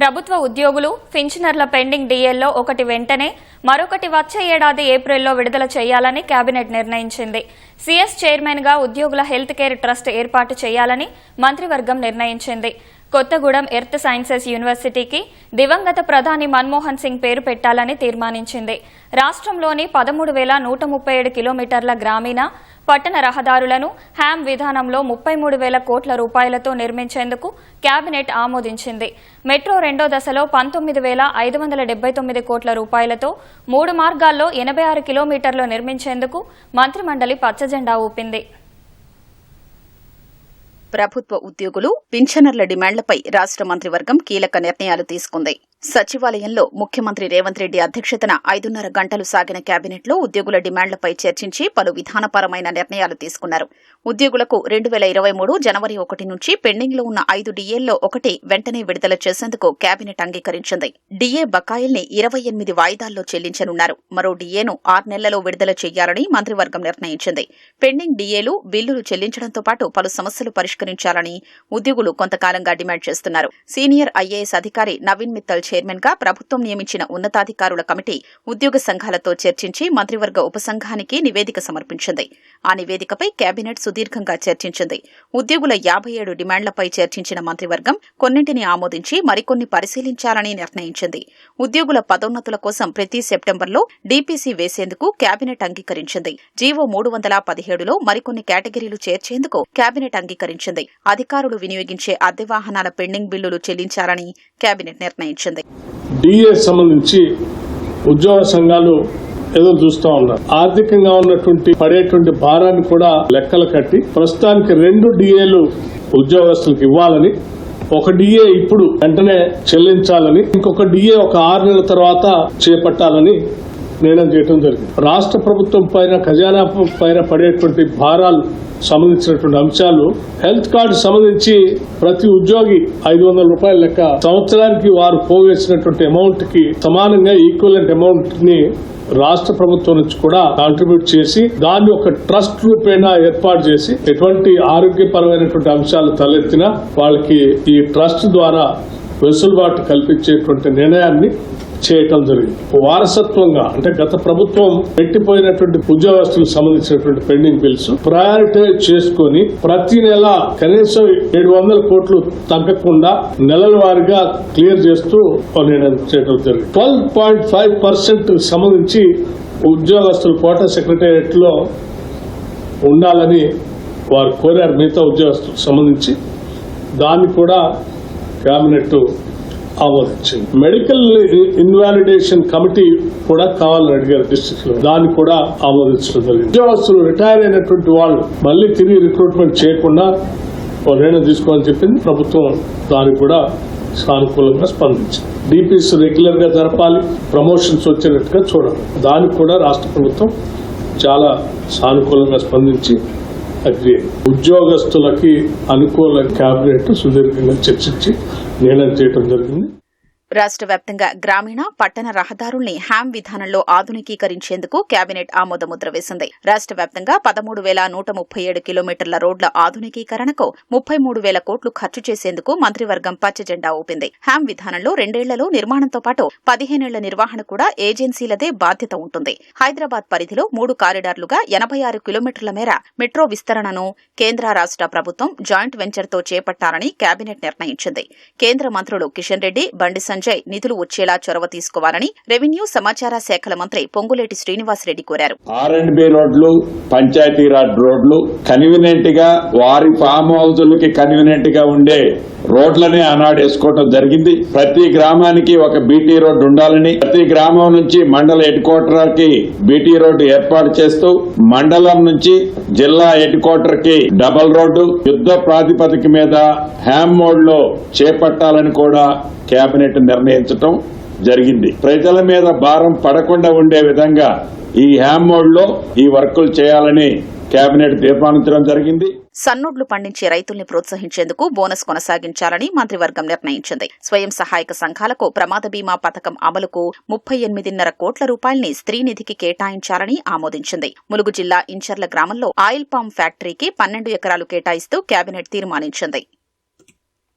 ప్రభుత్వ ఉద్యోగులు పింఛనర్ల పెండింగ్ డీఏల్లో ఒకటి వెంటనే మరొకటి వచ్చే ఏడాది ఏప్రిల్లో విడుదల చేయాలని కేబినెట్ నిర్ణయించింది. సీఎస్ చైర్మన్గా ఉద్యోగుల హెల్త్ కేర్ ట్రస్ట్ ఏర్పాటు చేయాలని మంత్రివర్గం నిర్ణయించింది. కొత్తగూడెం ఎర్త్ సైన్సెస్ యూనివర్సిటీకి దివంగత ప్రధాని మన్మోహన్ సింగ్ పేరు పెట్టాలని తీర్మానించింది. రాష్ట్రంలోని పదమూడు వేల నూట ముప్పై ఏడు కిలోమీటర్ల గ్రామీణ పట్టణ రహదారులను హ్యామ్ విధానంలో ముప్పై మూడు వేల కోట్ల రూపాయలతో నిర్మించేందుకు కేబినెట్ ఆమోదించింది. మెట్రో రెండో దశలో పంతొమ్మిది వేల ఐదు వందల డెబ్బై తొమ్మిది కోట్ల రూపాయలతో మూడు మార్గాల్లో ఎనభై ఆరు కిలోమీటర్లు నిర్మించేందుకు మంత్రిమండలి పచ్చజెండా ఊపింది. ప్రభుత్వ ఉద్యోగులు పింఛనర్ల డిమాండ్లపై రాష్ట్ర మంత్రివర్గం కీలక నిర్ణయాలు తీసుకుంది. సచివాలయంలో ముఖ్యమంత్రి రేవంత్ రెడ్డి అధ్యక్షతన ఐదున్నర గంటలు సాగిన కేబినెట్లో ఉద్యోగుల డిమాండ్లపై చర్చించి పలు విధానపరమైన నిర్ణయాలు తీసుకున్నారు. ఉద్యోగులకు రెండు వేల ఇరవై మూడు జనవరి ఒకటి నుంచి పెండింగ్లో ఉన్న ఐదు డిఏల్లో ఒకటి వెంటనే విడుదల చేసేందుకు కేబినెట్ అంగీకరించింది. డిఏ బకాయిల్ని ఇరవై ఎనిమిది వాయిదాల్లో చెల్లించనున్నారు. మరో డిఏను ఆరు నెలల్లో విడుదల చేయాలని మంత్రివర్గం నిర్ణయించింది. పెండింగ్ డిఏలు బిల్లులు చెల్లించడంతో పాటు పలు సమస్యలు పరిష్కరించాలని ఉద్యోగులు కొంతకాలంగా డిమాండ్ చేస్తున్నారు. సీనియర్ ఐఏఎస్ అధికారి నవీన్ మిత్తల్ చైర్మన్గా ప్రభుత్వం నియమించిన ఉన్నతాధికారుల కమిటీ ఉద్యోగ సంఘాలతో చర్చించి మంత్రివర్గ ఉపసంఘానికి నివేదిక సమర్పించింది. ఆ నివేదికపై కేబినెట్ సుదీర్ఘంగా చర్చించింది. ఉద్యోగుల యాభై ఏడు డిమాండ్లపై చర్చించిన మంత్రివర్గం కొన్నింటిని ఆమోదించి మరికొన్ని పరిశీలించాలని నిర్ణయించింది. ఉద్యోగుల పదోన్నతుల కోసం ప్రతి సెప్టెంబర్లో డీపీసీ వేసేందుకు కేబినెట్ అంగీకరించింది. జీవో మూడు వందల పదిహేడులో మరికొన్ని కేటగిరీలు చేర్చేందుకు కేబినెట్ అంగీకరించింది. అధికారులు వినియోగించే అద్దె వాహనాల పెండింగ్ బిల్లులు చెల్లించాలని కేబినెట్ నిర్ణయించింది. డిఏ సంబంధించి ఉద్యోగ సంఘాలు ఏదో చూస్తా ఉన్నారు. ఆర్థికంగా ఉన్నటువంటి పడేటువంటి భారాన్ని కూడా లెక్కలు కట్టి ప్రస్తుతానికి రెండు డిఏలు ఉద్యోగస్తులకు ఇవ్వాలని ఒక డిఏ ఇప్పుడు వెంటనే చెల్లించాలని ఇంకొక డిఏ ఒక ఆరు నెలల తర్వాత చేపట్టాలని నిర్ణయం చేయడం జరిగింది. రాష్ట్ర ప్రభుత్వం పైన ఖజానా పైన పడేటువంటి భారాలు సంబంధించినటువంటి అంశాలు హెల్త్ కార్డు సంబంధించి ప్రతి ఉద్యోగి ఐదు వందల రూపాయల లెక్క సంవత్సరానికి వారు పోగేసినటువంటి అమౌంట్కి సమానంగా ఈక్వలెంట్ అమౌంట్ని రాష్ట్ర ప్రభుత్వం నుంచి కూడా కాంట్రిబ్యూట్ చేసి దాన్ని ఒక ట్రస్ట్ రూపేణా ఏర్పాటు చేసి ఎటువంటి ఆరోగ్యపరమైనటువంటి అంశాలు తలెత్తినా వాళ్ళకి ఈ ట్రస్ట్ ద్వారా వెసులుబాటు కల్పించేటువంటి నిర్ణయాన్ని చేయటం జరిగింది. వారసత్వంగా అంటే గత ప్రభుత్వం పెట్టిపోయినటువంటి ఉద్యోగస్తులకు సంబంధించినటువంటి పెండింగ్ బిల్స్ ప్రయారిటైజ్ చేసుకొని ప్రతి నెల కనీసం ఏడు వందల కోట్లు తగ్గకుండా నెలల వారీగా క్లియర్ చేస్తూ నిర్ణయం చేయడం జరిగింది. ట్వెల్వ్ పాయింట్ ఫైవ్ పర్సెంట్ సంబంధించి ఉద్యోగస్తులు కోట సెక్రటేరియట్లో ఉండాలని వారు కోరారు. మిగతా ఉద్యోగస్తులకు సంబంధించి దాన్ని కూడా క్యాబినెట్ ఆమోదించింది. మెడికల్ ఇన్వాలిడేషన్ కమిటీ కూడా కావాలని అడిగారు డిస్ట్రిక్ట్లో. దాన్ని కూడా ఆమోదించడం జరిగింది. ఉద్యోగస్తులు రిటైర్ అయినటువంటి వాళ్ళు మళ్ళీ తిరిగి రిక్రూట్మెంట్ చేయకుండా నిర్ణయం తీసుకోవాలని చెప్పింది. ప్రభుత్వం దానికి కూడా సానుకూలంగా స్పందించింది. డిపిస్ రెగ్యులర్గా జరపాలి. ప్రమోషన్స్ వచ్చేటట్టుగా చూడాలి. దానికి కూడా రాష్ట్ర ప్రభుత్వం చాలా సానుకూలంగా స్పందించి అగ్రి ఉద్యోగస్తులకి అనుకూల క్యాబినెట్ సుదీర్ఘంగా చర్చించి నిర్ణయం చేయడం జరిగింది. రాష్ట్ర వ్యాప్తంగా గ్రామీణ పట్టణ రహదారుల్ని హ్యామ్ విధానంలో ఆధునికీకరించేందుకు కేబినెట్ ఆమోదముద్ర వేసింది. రాష్ట్ర వ్యాప్తంగా పదమూడు వేల నూట ముప్పై ఏడు కిలోమీటర్ల రోడ్ల ఆధునికీకరణకు ముప్పై మూడు వేల కోట్లు ఖర్చు చేసేందుకు మంత్రివర్గం పచ్చజెండా ఊపింది. హ్యామ్ విధానంలో రెండేళ్ళలో నిర్మాణంతో పాటు పదిహేనేళ్ళ నిర్వహణ కూడా ఏజెన్సీలదే బాధ్యత ఉంటుంది. హైదరాబాద్ పరిధిలో మూడు కారిడార్లుగా ఎనభై ఆరు కిలోమీటర్ల మేర మెట్రో విస్తరణను కేంద్ర రాష్ట్ర ప్రభుత్వం జాయింట్ వెంచర్తో చేపట్టాలని కేబినెట్ నిర్ణయించింది. కేంద్ర మంత్రులు కిషన్ రెడ్డి బండి సంజయ్ నిధులు వచ్చేలా చొరవ తీసుకోవాలని రెవెన్యూ సమాచార శాఖల మంత్రి పొంగులేటి శ్రీనివాసరెడ్డి కోరారు. ఆర్ అండ్ బి రోడ్లు పంచాయతీరాజ్ రోడ్లు కన్వీనియంట్గా వారి ఫామ్ హౌజులకి కన్వీనియంట్గా ఉండే రోడ్లనే ఆనాడు వేసుకోవటం జరిగింది. ప్రతి గ్రామానికి ఒక బీటీ రోడ్డు ఉండాలని ప్రతి గ్రామం నుంచి మండల హెడ్ క్వార్టర్కి బీటీ రోడ్డు ఏర్పాటు చేస్తూ మండలం నుంచి జిల్లా హెడ్ క్వార్టర్కి డబల్ రోడ్డు యుద్ధ ప్రాతిపదిక మీద హ్యామ్ మోడ్లో చేపట్టాలని కూడా కేబినెట్ నిర్ణయించటం జరిగింది. ప్రజల మీద భారం పడకుండా ఉండే విధంగా ఈ హ్యామ్ మోడ్లో ఈ వర్కులు చేయాలని కేబినెట్ తీర్మానించడం జరిగింది. సన్నోడ్లు పండించే రైతుల్ని ప్రోత్సహించేందుకు బోనస్ కొనసాగించాలని మంత్రివర్గం నిర్ణయించింది. స్వయం సహాయక సంఘాలకు ప్రమాద బీమా పథకం అమలుకు ముప్పై ఎనిమిదిన్నర కోట్ల రూపాయల్ని స్త్రీ నిధికి కేటాయించాలని ఆమోదించింది. ములుగు జిల్లా ఇంచర్ల గ్రామంలో ఆయిల్ పామ్ ఫ్యాక్టరీకి పన్నెండు ఎకరాలు కేటాయిస్తూ కేబినెట్ తీర్మానించింది.